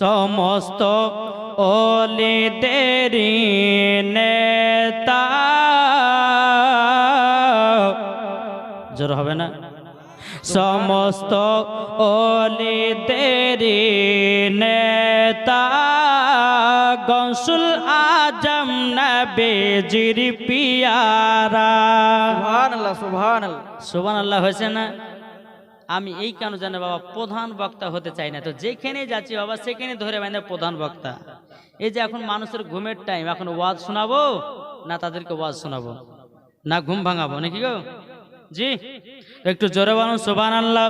সমস্ত অলিদের নেতা। জোর হবে না? সমস্ত অলিদের নেতা। গসুল আজম নবেজির পিয়ারা। সুবহান আল্লাহ সুবহান আল্লাহ সোবান আল্লাহ হয়েছে না? আমি এই কেন জানে বাবা, প্রধান বক্তা হতে চাই না। তো যেখানে যাচ্ছি, বাবা সেখানে ধরে বাইন্দা প্রধান বক্তা। এই যে এখন মানুষের ঘুমের টাইম এখন ওয়াজ শোনাবো না তাদেরকে ওয়াজ শোনাবো? না ঘুম ভাঙাবো, নাকি গো? জি, একটু জোরে বলুন সোবান আল্লাহ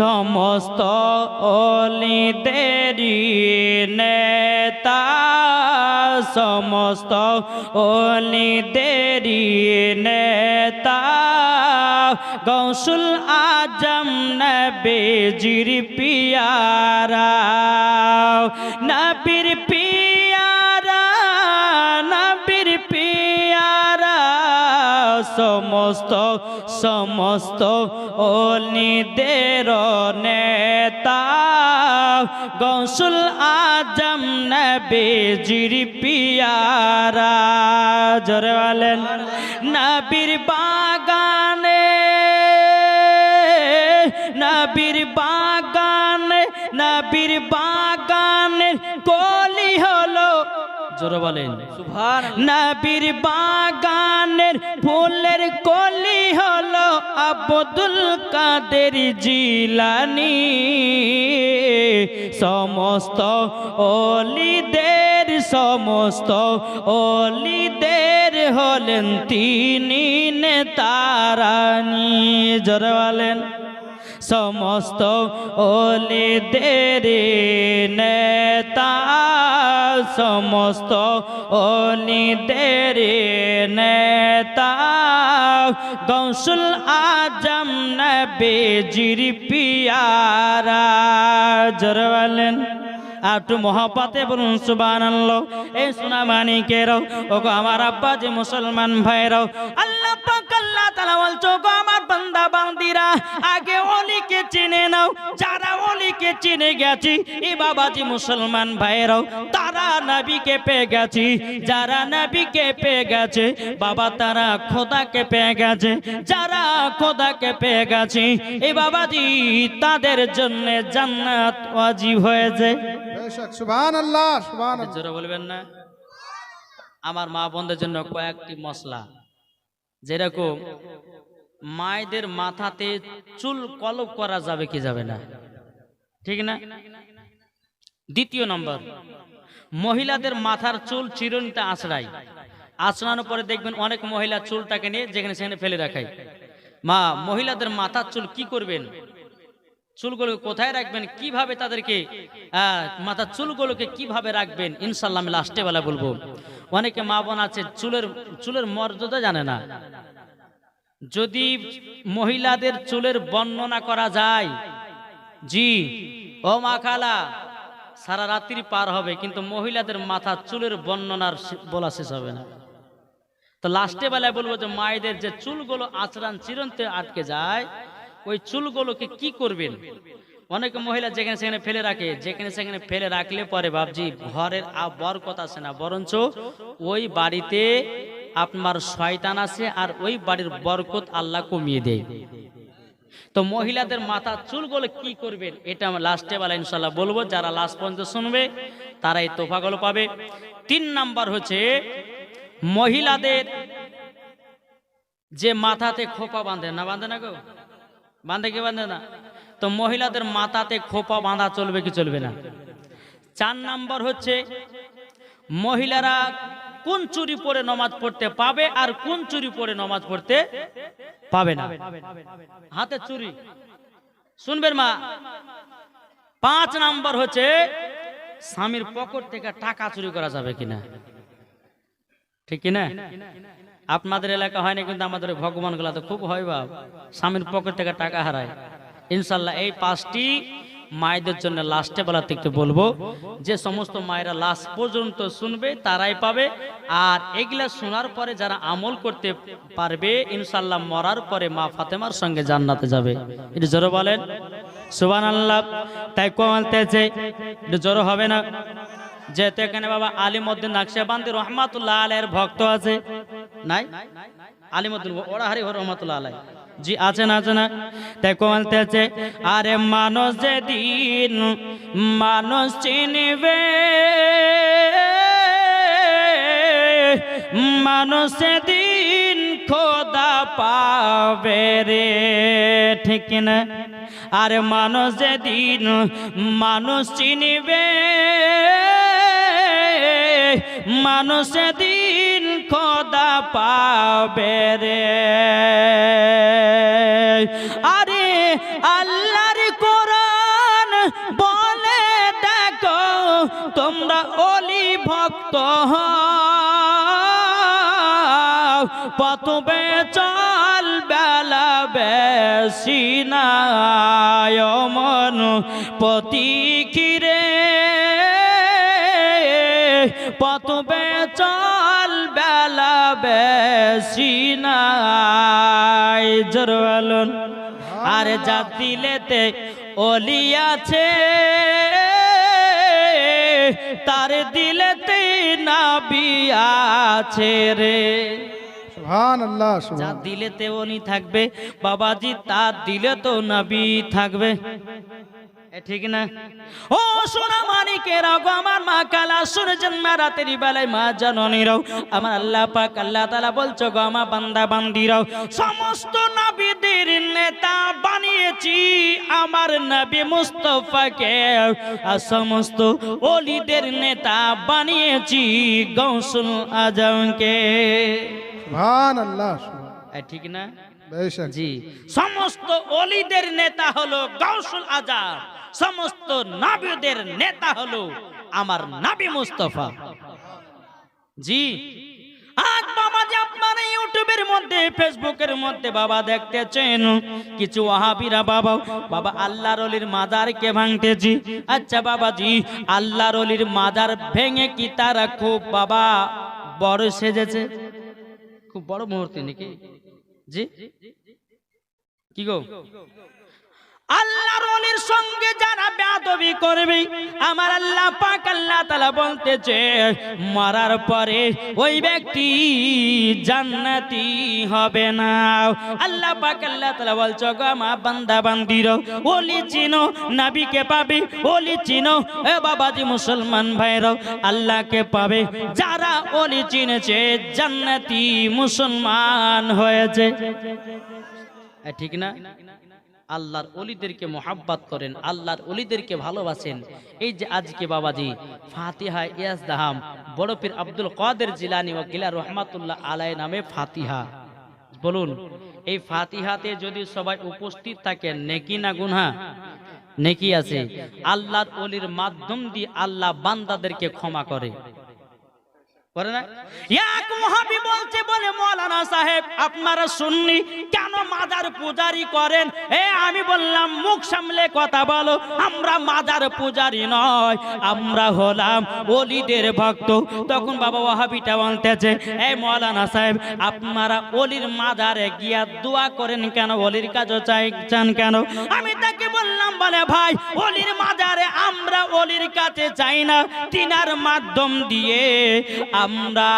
সমস্ত অলিদেরি নেতা, সমস্ত অলিদেরি নেতা গৌসুল আজম নবেজির পিয়ারা, নবীর পিয়ারা নবীর পিয়ারা, সমস্ত সমস্ত অলিদের নেতা, গৌসুল আজম নবেজির পিয়ারা, জোরে বলেন, নবীর বাগানে নবীর বাগান নবীর বাগানের কলি হলো। জোরে বলেন। সুবহান নবীর বাগানের ফুলের কলি হলো আব্দুল কাদের জিলানি। সমস্ত অলিদের সমস্ত অলিদের হলেন তিনি নেতারানি। জোরে বলেন। সমস্ত অলিদের নেতা, সমস্ত অলিদের নেতা। গৌসুল আজম নবেজির পিয়ারা, জোর বলেন। আর একটু মহাপাতে বলুন সুবান আনলো এই সোনা মানিকেরাও ও গো আমার আব্বা যে মুসলমান ভাইরাও আল্লাহ বলছো গো আমার বান্দা বান্দিরা আগে অলিকে চিনে নাও যারা অলিকে চিনে গেছি এ বাবাজি মুসলমান ভাইরাও তারা নবীকে পেয়ে গেছি যারা নবীকে পেয়ে গেছে বাবা তারা খোদাকে পেয়ে গেছে যারা খোদাকে পেয়ে গেছে এ বাবাজি তাদের জন্য জান্নাত ওয়াজিব হয়েছে। বলবেন না? আমার মা বোনদের জন্য কয়েকটি মশলা। যেরকম মায়েদের মাথাতে চুল কলপ করা যাবে কি যাবে না? ঠিক না? দ্বিতীয় নম্বর মহিলাদের মাথার চুল চিরুনিতে আশ্রাই আঁচড়ানোর পরে দেখবেন অনেক মহিলা চুলটাকে নিয়ে যেখানে সেখানে ফেলে রাখায়। মা মহিলাদের মাথার চুল কি করবেন? চুলগুলোকে কোথায় রাখবেন? কীভাবে তাদেরকে মাথার চুলগুলোকে কীভাবে রাখবেন? ইনশাল্লাহ আমি লাস্টে বেলা বলব। অনেকে মা বোন আছে, চুলের চুলের মর্যাদা জানে না। যদি মহিলাদের চুলের বর্ণনা করা যায়, জি, ও মা খালা, সারা রাত্রি পার হবে, কিন্তু মহিলাদের মাথা চুলের বর্ণনার বলা শেষ হবে না। তো লাস্টে বেলায় বলব যে, মায়েদের যে চুলগুলো আচরণ চিরন্তে আটকে যায় ওই চুলগুলোকে কি করবেন? অনেক মহিলা যেখানে সেখানে ফেলে রাখে, যেখানে সেখানে ফেলে রাখলে পরে বাবজি ঘরের আর বরকত আসে না। বরঞ্চ ওই বাড়িতে আপনার শয়তান আছে আর ওই বাড়ির বরকত আল্লাহ কমিয়ে দেয়। তো মহিলাদের মাথা চুলগুলো কি করবেন? এটা আমি লাস্টে বেলা ইনশাল্লাহ বলব। যারা লাস্ট পর্যন্ত শুনবে তারা এই তোফাগুলো পাবে। তিন নাম্বার হচ্ছে মহিলাদের যে মাথাতে খোপা বাঁধে, না বাঁধে না গো? বাঁধে কি বাঁধে না? তো মহিলাদের মাথাতে খোপা বাঁধা চলবে কি চলবে না? চার নাম্বার হচ্ছে, মহিলারা কোন চুরি পরে নমাজ পড়তে পাবে আর কোন চুরি পরে নমাজ পড়তে পাবে না? হাতে চুরি। শুনবেন মা, পাঁচ নাম্বার হচ্ছে, স্বামীর পকেট থেকে টাকা চুরি করা যাবে কিনা? ঠিক কিনা? আপনাদের এলাকা হয় না, কিন্তু আমাদের ভগবানগুলা তো খুব হয় বাপ। স্বামীর পকেট থেকে টাকা হারায়। ইনশাল্লাহ এই পাঁচটি মায়েদের জন্য লাস্টে বেলা থেকে বলব, যে সমস্ত মায়েরা লাস্ট পর্যন্ত শুনবে, তারাই পাবে। আর এগুলা শোনার পরে যারা আমল করতে পারবে, ইনশাল্লাহ মরার পরে মা ফাতেমার সঙ্গে জান্নাতে যাবে। এটা জোরে বলেন। সুবান আল্লাহ তাই কমালতেছে একটু জোর হবে না? যেহেতু এখানে বাবা আলিমুদ্দিন নাকশাবান্দি রহমাতুল্লাহ আলের ভক্ত আছে। নাই? আলিমুদ্দিন ওরা হারি রহমাতুল্লাহ আলাই জি, আছে না আছে না? তাই কমালতে আছে আরে মানুষ যেদিন মানুষ চিনবে, মানুষ দিন খোদা পাবে রে। ঠিক না? আর মানুষ যেদিন মানুষ চিনিবে মানুষ দিন খোদা পাবে রে। আরে আল্লাহর কোরআন বলে দেখো, তোমরা অলি ভক্ত পতবে চল বেলা বেশি নায় মন বেশি নাই জোরওয়ালন আর যা দিলেতে অলি আছে তার দিলেতে নাবি আছে রে। যা দিলেতে উনি থাকবে বাবাজি তার দিলে তো নাবি থাকবে। ঠিক না? ও সোনা মানিকেরাও গো আমার মা কালা সূর্যের মা রাতের বেলায় মা জননীরাও আমার আল্লাহ পাক আল্লাহ তাআলা বলছো গো আমার বান্দা বান্দিরাও সমস্ত নবীদের নেতা বানিয়েছি আমার নবী মুস্তফাকে আর সমস্ত ওলিদের নেতা বানিয়েছি গৌসুল আজমকে। সুবহান আল্লাহ সুবহান ঠিক না? জি। সমস্ত অলিদের নেতা হলো গাউসুল আজাদ সমস্ত নাবিদের নেতা হলো আমার নাবি মুস্তফা। জি। বাবা ইউটিউবের মধ্যে, ফেসবুকের মধ্যে বাবা কিছু বাবা বাবা অলির ভাঙতেছি। আচ্ছা অলির ভেঙে কি তারা খুব বাবা বড় সেজেছে? খুব বড় মুহূর্তে নাকি? জি। কি গো? আল্লাহর ওলির সঙ্গে যারা বেয়াদবি করবে, আমার আল্লাহ পাক আল্লাহ তাআলা বলতেছে, মরার পরে ওই ব্যক্তি জান্নাতি হবে না। আল্লাহ পাক আল্লাহ তাআলা বলছো গো মা বান্দা বান্দির ওলি চিনো, নবীকে পাবে ওলি চিনো, এ বাবাজি মুসলমান ভাইরাও আল্লাহকে পাবে। যারা ওলি চিনেছে, জান্নাতি মুসলমান হয়েছে। ঠিক না? আল্লাহর অলিদেরকে মোহাব্বত করেন, আল্লাহর অলিদেরকে ভালোবাসেন। এই যে আজকে বাবাজি, ফাতিহা ইয়াস দাহাম বড়পীর আব্দুল কাদের জিলানি ও গিলা রহমাতুল্লাহ আলাই নামে ফাতিহা। বলুন, এই ফাতিহাতে যদি সবাই উপস্থিত থাকেন নেকি না গুনহা? নেকি আছে। আল্লাহর অলির মাধ্যম দিয়ে আল্লাহ বান্দাদেরকে ক্ষমা করে। করে না? এক মহাবি বলছে, বলে, মৌলানা সাহেব, আপনারা শুননি কেন মাজার পূজারি করেন? এ, আমি বললাম, মুখ সামলে কথা বলো, আমরা মাজার পূজারি নয়, আমরা হলাম অলিদের ভক্ত। তখন বাবা ওয়াহাবিটা বলতেছে এই মৌলানা সাহেব, আপনারা অলির মাজারে গিয়া দোয়া করেন কেন? অলির কাজও চাই, চান কেন? আমি তাকে বললাম, বলে, ভাই অলির মাজারে আমরা অলির কাছে চাই না, তিনার মাধ্যম দিয়ে আমরা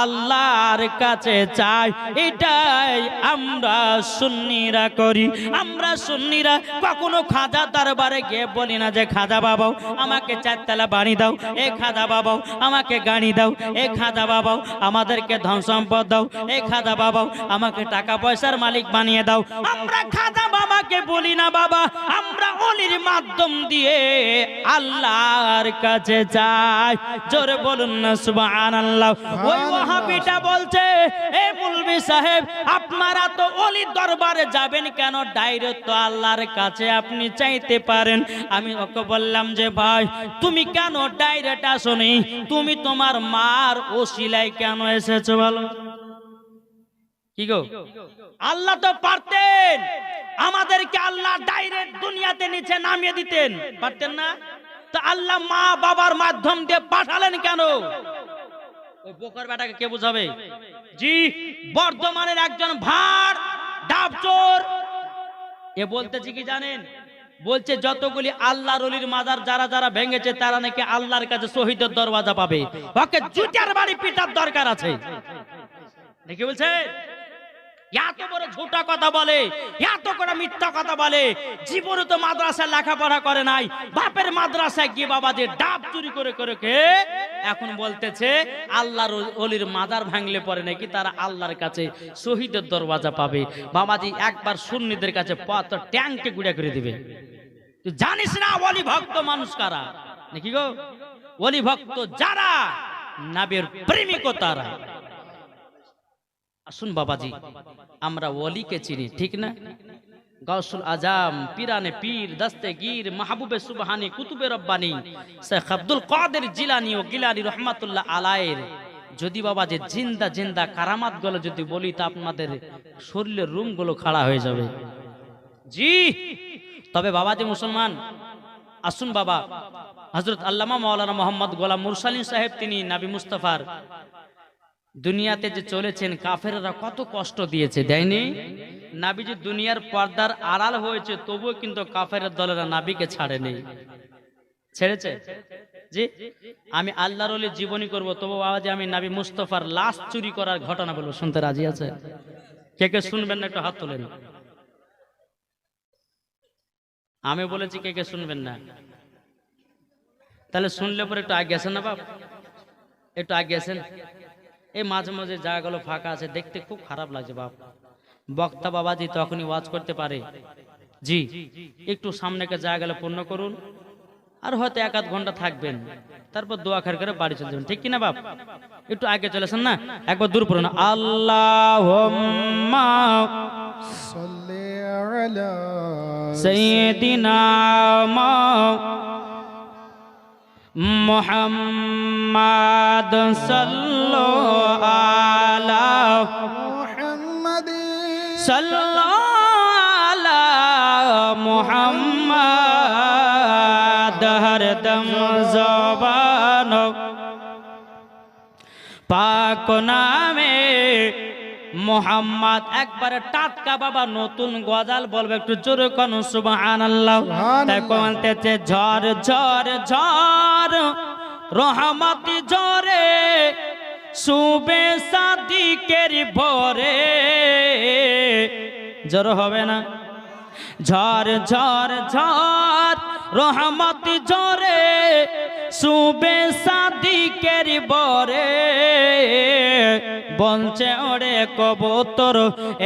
আল্লাহর কাছে চাই, এটাই আমরা সুন্নিরা করি। আমরা সুন্নিরা কখনো খাজা দরবারে গিয়ে বলি না যে, খাজা বাবাও, আমাকে চারতলা বাড়ি দাও, এ খাজা বাবাও, আমাকে গাড়ি দাও, এ খাজা বাবাও, আমাদেরকে ধন সম্পদ দাও, এ খাজা বাবাও, আমাকে টাকা পয়সার মালিক বানিয়ে দাও। আমরা খাজা বাবাকে বলি না, বাবা, আমরা অলির মাধ্যম দিয়ে আল্লাহর কাছে যায় জোরে বলুন না সুবহানাল্লাহ। ওই ওয়াহাবিটা বলছে এ মুলবি সাহেব আপনারা তো অলির দরবারে যাবেন কেন? ডাইরেক্ট তো আল্লাহর কাছে আপনি চাইতে পারেন। আমি ওকে বললাম যে ভাই তুমি কেন ডাইরেক্ট আসনি? তুমি তোমার মার ওসিলায় কেন এসেছ বলো? কি গো? আল্লাহ তো পারতেন। আমাদেরকে আল্লাহ ডাইরেক্ট দুনিয়াতে নিচে নামিয়ে দিতেন। পারতেন না? তো আল্লাহ মা বাবার মাধ্যম দিয়ে পাঠালেন কেন? ওই বোকর বেটাকে কে বুঝাবে? জি, বর্ধমানের একজন ভাড় ডাবচোর এ বলতেছি কি জানেন? বলছে, যতগুলি আল্লাহর অলির মাজার যারা যারা ভেঙেছে, তারা নাকি আল্লাহর কাছে শহীদের দরওয়াজা পাবে। ওকে জুতার বাড়ি পিটার দরকার আছে। দেখি বলছে? এত বড় ঝুটা কথা বলে, এত করে মিথ্যা কথা বলে। জীবনে তো মাদ্রাসায় লেখাপড়া করে নাই। বাপের মাদ্রাসায় গিয়ে বাবা যে ডাব চুরি করে করে কে এখন বলতেছে, আল্লাহর অলির মাজার ভাঙলে পরে নাকি তারা আল্লাহর কাছে শহীদের দরওয়াজা পাবে। বাবাজি একবার সুন্নিদের কাছে পথ ট্যাঙ্কে গুড়া করে দিবে। তুই জানিস না অলি ভক্ত মানুষ কারা? নাকি গো? অলি ভক্ত যারা, নাবের প্রেমিকও তারা। আসুন বাবাজি, আমরা ওলিকে চিনি, ঠিক না? গৌসুল আজম, পিরানে পীর, দস্তে গীর, মাহবুবে সুবহানি, কুতুবে রব্বানি, শেখ আব্দুল কাদের জিলানি ও গিলানি রহমাতুল্লাহ আলায়ের যদি বাবা যে জিন্দা জিন্দা কারামাতগুলো যদি বলি, তা আপনাদের শরীরের রুমগুলো খাড়া হয়ে যাবে। জি, তবে বাবা যে মুসলমান, আসুন বাবা হজরত আল্লামা মৌলানা মোহাম্মদ গোলাম মুরসালিম সাহেব, তিনি নাবি মুস্তাফার দুনিয়াতে যে চলেছেন কাফেররা কত কষ্ট দিয়েছে, দেয়নি? নাবি যে দুনিয়ার পর্দার আড়াল হয়েছে, তবুও কিন্তু কাফের দলেরা নাবিকে ছাড়েনি। ছেড়েছে? জি? আমি আল্লাহর ওলি জীবনী করব তবু বাবা যে আমি নাবি মুস্তফার লাশ চুরি করার ঘটনা বলব। শুনতে রাজি আছে? কে কে শুনবেন না একটু হাত তোলেন। আমি বলেছি কে কে শুনবেন না। তাহলে শুনলে পরে একটু আগে আসেন না বাপ? একটু আগে আসেন। এই মাঝে মাঝে জায়গাগুলো ফাঁকা আছে দেখতে খুব খারাপ লাগছে বাপ। বক্তা বাবা জি তখনই ওয়াজ করতে পারে। জি একটু সামনেকে জায়গাগুলো পূর্ণ করুন। আর হয়তো এক আধ ঘণ্টা থাকবেন। তারপর দোয়া খার করে বাড়ি চলে যাবেন। ঠিক কিনা বাপ? একটু আগে চলেছেন না? একবার দূর পড়ুন। আল্লাহ সৈদিনা মা মোহাম্মদ সাল্লো আলা মোহাম্মদ সাল্লো আলা মোহাম্মদ হরদম জবান। পাক নামে মোহাম্মদ একবারে টাটকা বাবা নতুন গজাল বলবে একটু জোরে কন সুবাহ আনাল্লাহ তাই কমালতেছে ঝড় ঝড় ঝড় রহমতি জরে সুবে সাদিকের ভরে। জোর হবে না? ঝড় ঝড় ঝড় রহমতি ঝরে সুবে সাদিকের বরে বঞ্চে ওরে কবুতর।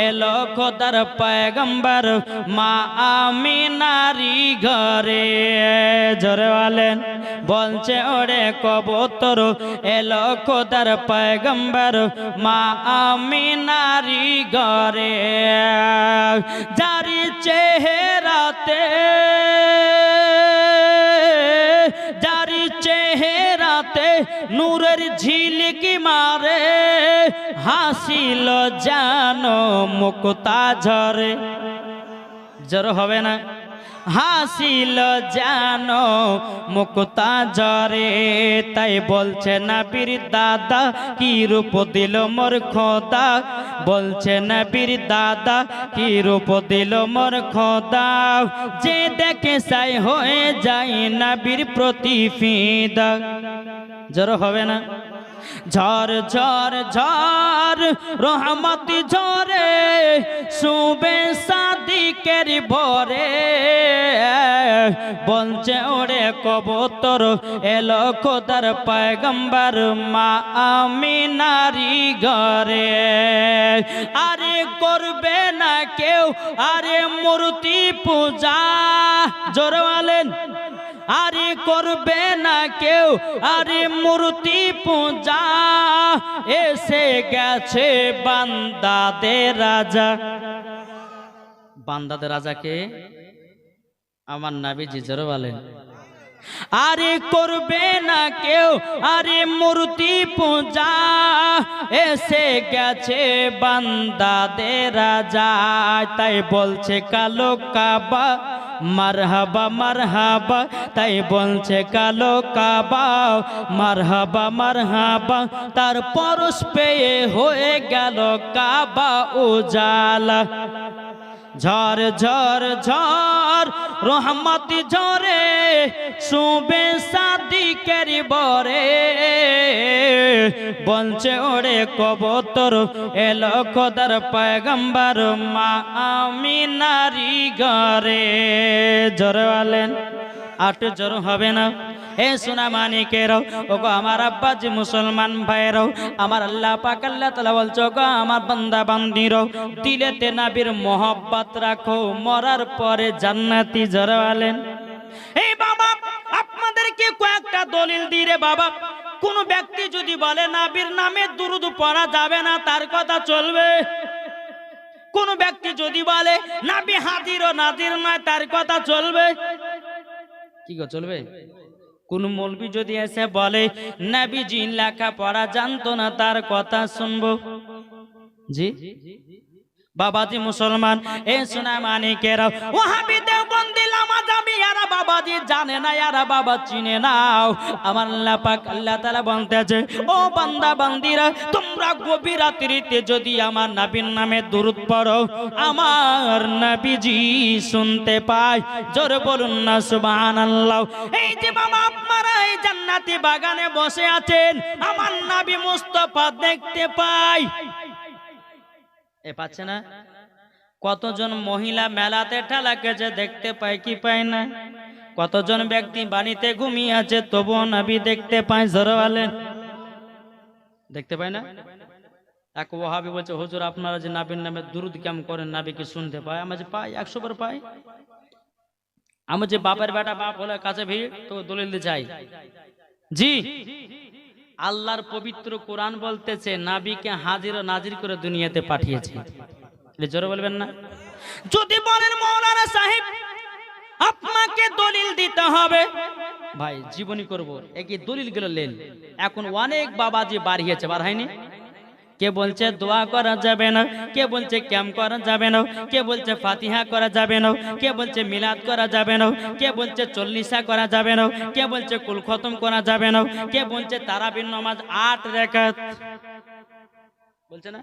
এলো খোদার পয়গম্বর, মা আমি নারী ঘরে। জোরে বলেন বলছে ওরে কবুতর এলো খোদার পয়গম্বর, মা আমি নারী ঘরে। জারি চেহারাতে চেহারাতে নূরের ঝিলিকি মারে হাসিল জানো মুক্তা ঝরে। জ্বর হবে না। হাসিল জানো মুক্তা জরে তাই বলছে না বীর দাদা, কি রূপ দিল মোর খোদা? বলছে না বীর দাদা, কি রূপ দিল মোর খোদা? যে দেখে সাই হয়ে যায় না বীর প্রতি ফিদা হবে না? ঝড় ঝড় ঝড় রহমতি ঝরে সুবে সাদিকের ভরে। বলছে, ওরে কবুতর, এলো খোদার পয়গম্বর, মা আমি নারী ঘরে। আরে করবে না কেউ, আরে মূর্তি পূজা। জোরে বলেন। আরে করবে না কেউ, আরে মূর্তি পূজা, এসে গেছে বান্দাদের রাজা। বান্দাদের রাজাকে আমার নাবি জিজর বলেন। আরে করবে না কেউ, আরে মূর্তি পূজা, এসে গেছে বান্দাদের রাজা। তাই বলছে কালো কাবা মারহাবা মারহাবা, তাই বলছে কালো কাবা। মারহাবা মারহাবা, তার পরশ পেয়ে হয়ে গেল কাবা উজালা। ঝড় ঝর ঝড় রহমত ঝরে শুবে সাদিকের বরে বলছে, ওরে কবতর, এলো খোদার পয়গম্বর, মা আমি নারী ঘরে। জোরে বলেন, আট জোর হবে না। হে সোনা মানিকেরাও ওগো আমার আব্বাজি মুসলমান ভাইরাও আমার আল্লাহ পাক আল্লাহ তাআলা বলছো গো আমার বান্দা বান্দিরাও দিলেতে নাবির মোহব্বত রাখো, মরার পরে জান্নাতি জরালেন এই বাবা, আপনাদেরকে কয়েকটা দলিল দিরে বাবা। কোন ব্যক্তি যদি বলে, নাবির নামে দুরুদ পড়া যাবে না, তার কথা চলবে। কোন ব্যক্তি যদি বলে, নাবি হাজির ও নাজির নয়, তার কথা চলবে। কি গো, চলবে? কোন মৌলবি যদি এসে বলে নাবি জি লেখা পড়া জানতো না, তার কথা শুনব। জি? বাবাজি মুসলমান, এ সোনা মানিকেরা নাও আমার আল্লাহ নবীজি শুনতে পায়। জোরে বলুন না, সুবহানাল্লাহ। এই যে বাবা এই জান্নাতি বাগানে বসে আছেন। আমার নবী মুস্তাফা দেখতে পাই। এ পাচ্ছে না? কতজন মহিলা মেলাতে ঠেলাকেছে দেখতে পায় কি পায় না? কতজন ব্যক্তি বাড়িতে ঘুমিয়ে আছে তবুও নাবি দেখতে পায় জোরওয়ালেন দেখতে পায় না? এক ওহাবি বলছে, হুজুর, আপনারা যে নাবির নামে দুরুদ কেম করেন, নাবি কি শুনতে পায়? আমার যে পাই একশো বার পাই আমি যে বাপের বেটা, বাপ হলে কাছে ভিড়, তো দলিল যাই। জি। আল্লাহর পবিত্র কোরআন বলতেছে, নাবিকে হাজির ও নাজির করে দুনিয়াতে পাঠিয়েছে। জোরে বলবেন না? যদি বলেন, মৌলানা সাহেব, আপনাকে দলিল দিতে হবে। ভাই, জীবনী করব, একই দলিলগুলো লেন। এখন অনেক বাবাজি বাড়িয়েছে, বার হয়নি? কে বলছে দোয়া করা যাবে না? কে বলছে ক্যাম্প করা যাবে না? কে বলছে ফাতিহা করা যাবে না? কে বলছে মিলাদ করা যাবে না? কে বলছে চল্লিশা করা যাবে না? কে বলছে কুল খতম করা যাবে না? কে বলছে তারাবির নামাজ আট রেখাত? বলছে না?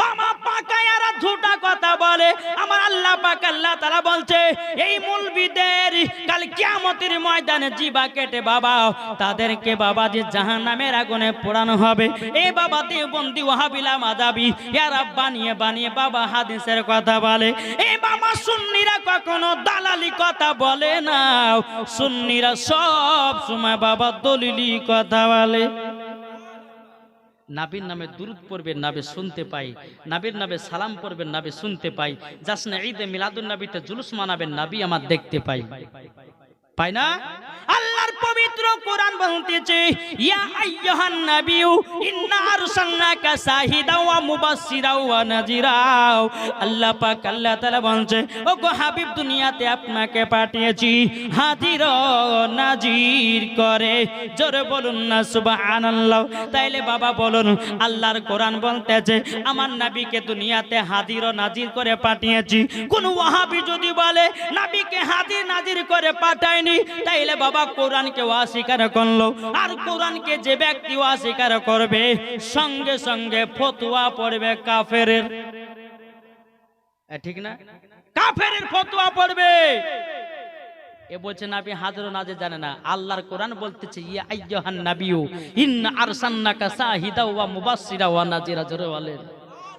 বাবা পাকায়ারা ঝুটা কথা বলে। আমার আল্লাহ পাক, আল্লাহ তারা বলছে, এই মুলবিদের কাল কিয়ামতের ময়দানে জিবা কেটে বাবা, তাদেরকে বাবা যে জাহান্নামের আগুনে পোড়ানো হবে। এই বাবা দেবন্দি ওয়াহাবিলা মাদাবি ইয়ারা বানিয়ে বানিয়ে বাবা হাদিসের কথা বলে। এই বাবা সুন্নিরা কখনো দালালি কথা বলে না। সুন্নিরা সব সময় বাবা দলিলি কথা বলে। নাবির নামে দুরুদ পড়বেন নাবে শুনতে পাই। নাবির নামে সালাম পড়বেন নাবে শুনতে পাই। যাসনা ঈদে মিলাদুল নাবিতে জুলুস মানাবেন, নাবি আমার দেখতে পাই। পাই না? আল্লাহর পবিত্র কোরআন বলতেছে, ইয়া আইয়ুহান নাবিয়্যু, ইন্না আরসালনাকা ওয়া ওয়া আল্লাহ পাক, আল্লাহ তাআলা বলছে ও গো হাবিব, দুনিয়াতে আপনাকে পাঠিয়েছি, হাজির নাজির করে। জোরে বলুন না, সুবহানাল্লাহ। তাইলে বাবা বলুন, আল্লাহর কোরআন বলতেছে, আমার নবীকে দুনিয়াতে হাজির নাজির করে পাঠিয়েছি। কোন ওয়াহাবি যদি বলে, নবীকে হাজির নাজির করে পাঠায়নি তাইলে বাবা কোরআনকে অস্বীকার করল। আর কোরআনকে যে ব্যক্তি অস্বীকার করবে, সঙ্গে সঙ্গে ফতোয়া পড়বে কাফেরের। ঠিক না? কাফেরের ফতোয়া পড়বে। এ বলছে নাবি হাজারো নাজে জানে না, আল্লাহর কোরআন বলতেছে, ইয়া আইয়ুহান নাবিয়্যু, ইন্না আরসালনাকা শাহিদা ওয়া মুবাশশিরা ওয়া নাজিরা, জোরে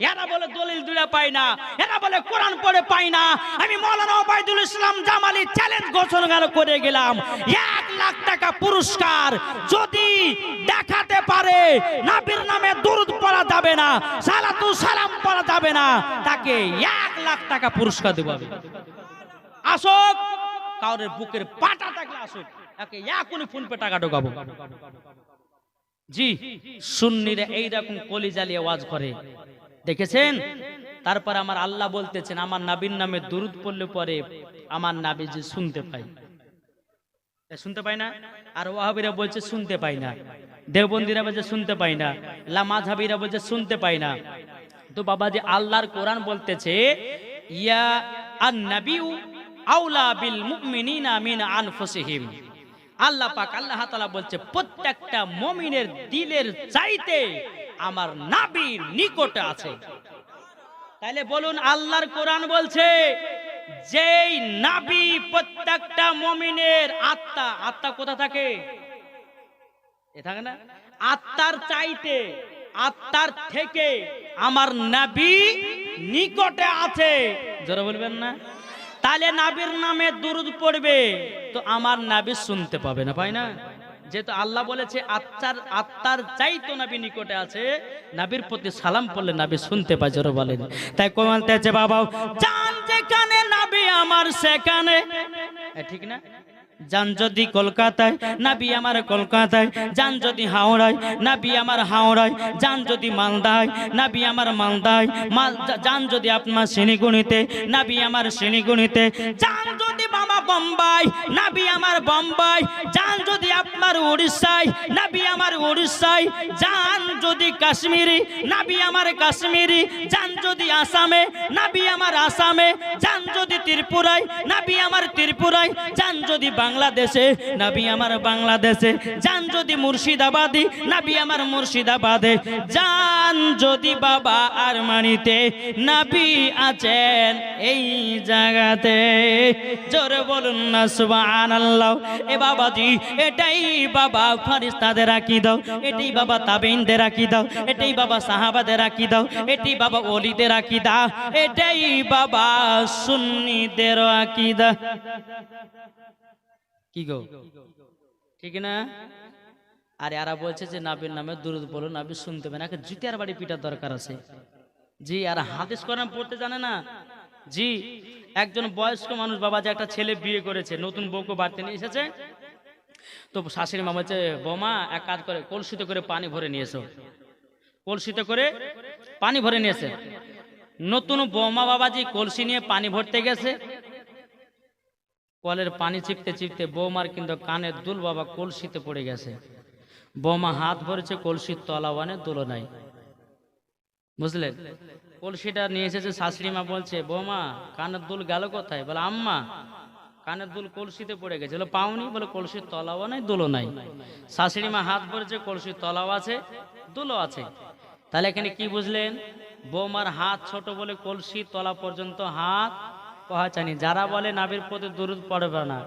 এরা বলে দলিল দুলে পাই না, এরা বলে কোরআন পড়ে পাই না। আমি মৌলানা ওবায়দুল ইসলাম জামালি চ্যালেঞ্জ ঘোষণা করে গেলাম, এক লাখ টাকা পুরস্কার যদি দেখাতে পারে, নাবির নামে দুরুদ পড়া যাবে না, সালাতু সালাম পড়া যাবে না, তাকে এক লাখ টাকা পুরস্কার দেবো আমি। আসুক, কাউরের বুকের পাটা থাকলে আসুক একে এখনই ফোন পে টাকা ঢোকাবো। জি, সুন্নিরা এইরকম কলি জ্বালিয়ে ওয়াজ করে। দেখেছেন? তারপর আমার আল্লাহ বলতেছেন, আমার নাবির নামে দুরুদ পড়লে পরে আমার নাবি যে শুনতে পাই শুনতে পাই না? আর ওয়াহাবিরা বলছে, শুনতে পাই না। দেওবন্দিরা বলছে, শুনতে পাই না। লামাঝাবিরা বলছে, শুনতে পাই না। তো বাবা যে আল্লাহর কোরআন বলতেছে, ইয়া আন নাবিউ আউলা বিল মুমিনিনা মিন আনফুসিহিম। আল্লাহ পাক আল্লাহ তাআলা বলছে, প্রত্যেকটা মুমিনের দিলের চাইতে আমার নাবির নিকটে আছে। তাইলে বলুন, আল্লাহর কোরআন বলছে, যেই নাবি প্রত্যেকটা মমিনের আত্মা আত্মা কোথা থাকে? এ থাকে না? আত্মার চাইতে, আত্মার থেকে আমার নাবি নিকটে আছে। যারা বলবেন না? তাহলে নাবির নামে দুরুদ পড়বে, তো আমার নাবি শুনতে পাবে না পাই না? যেহেতু আল্লাহ বলেছে, আত্মার আত্মার চাইতো নাবি নিকটে আছে, নাবির প্রতি সালাম পড়লে নাবি শুনতে পায় জোর বলেন। তাই কমালতেছে বাবা চান যেখানে নাবি, আমার সেখানে। ঠিক না? যান যদি কলকাতায় নাবি আমার কলকাতায় যান যদি হাওড়ায় নাবি আমার হাওড়ায় যান যদি মালদায় নাবি আমার মালদায় মাল যান যদি আপনার শ্রেণীগুণিতে নাবি আমার শ্রেণীগুণিতে যান যদি মামা বোম্বাই নাবি আমার বোম্বাই যান যদি আপনার উড়িষ্যায় নাবি আমার উড়িষ্যায় যান যদি কাশ্মীরি নাবি আমার কাশ্মীরি যান যদি আসামে নাবি আমার আসামে যান যদি ত্রিপুরায় নাবি আমার ত্রিপুরায় যান যদি বাংলাদেশে, নাবি আমার বাংলাদেশে। যান যদি মুর্শিদাবাদে, নাবি আমার মুর্শিদাবাদে। যান যদি বাবা আর মানিতে নাবি আছেন এই জায়গাতে। জোরে বলুন না, সুবহানাল্লাহ। এ বাবাজি, এটাই বাবা ফারিস্তাদের রাখি দাও এটাই বাবা তাবেইনদের রাখি দাও এটাই বাবা সাহাবাদের রাখি দাও এটাই বাবা ওলিদের রাখি দাও এটাই বাবা সুন্নিদের আকিদা। কি গো? ঠিক না? আর এরা বলছে যে নাবির নামে দুরুদ বলো, নাবি শুনতে পাবে না। জুতিয়ার বাড়ি পিটার দরকার আছে। জি, আর হাদিস কোরআন পড়তে জানে না? জি, একজন বয়স্ক মানুষ বাবা যে একটা ছেলে বিয়ে করেছে, নতুন বউকে বাড়তে নিয়ে এসেছে। তো শাশুড়ি মা বলছে, বোমা, এক কাজ করে, কলসিতে করে পানি ভরে নিয়ে এসো। কলসিতে করে পানি ভরে নিয়েছে নতুন বৌমা বাবাজি কলসি নিয়ে পানি ভরতে গেছে কলের পানি চিপতে চিপতে বৌমার কিন্তু কানের দুল বাবা কলসিতে পড়ে গেছে। বৌমা হাত ভরেছে, কলসির তলাওয়ানে দুলো নাই। বুঝলেন কলসিটা নিয়ে এসেছে শাশুড়ি মা বলছে, বৌমা, কানের দুল গেল কোথায়? বলে, আম্মা, কানের দুল কলসিতে পড়ে গেছে। বলে, পাওনি? বলে, কলসির তলাও নাই দুলো নাই। শাশুড়ি মা হাত ভরেছে, কলসির তলাও আছে দুলো আছে। তাহলে এখানে কি বুঝলেন? বৌমার হাত ছোট বলে কলসি তলা পর্যন্ত হাত পৌঁছানি যারা বলে নাবির প্রতি দূর পড়বে না।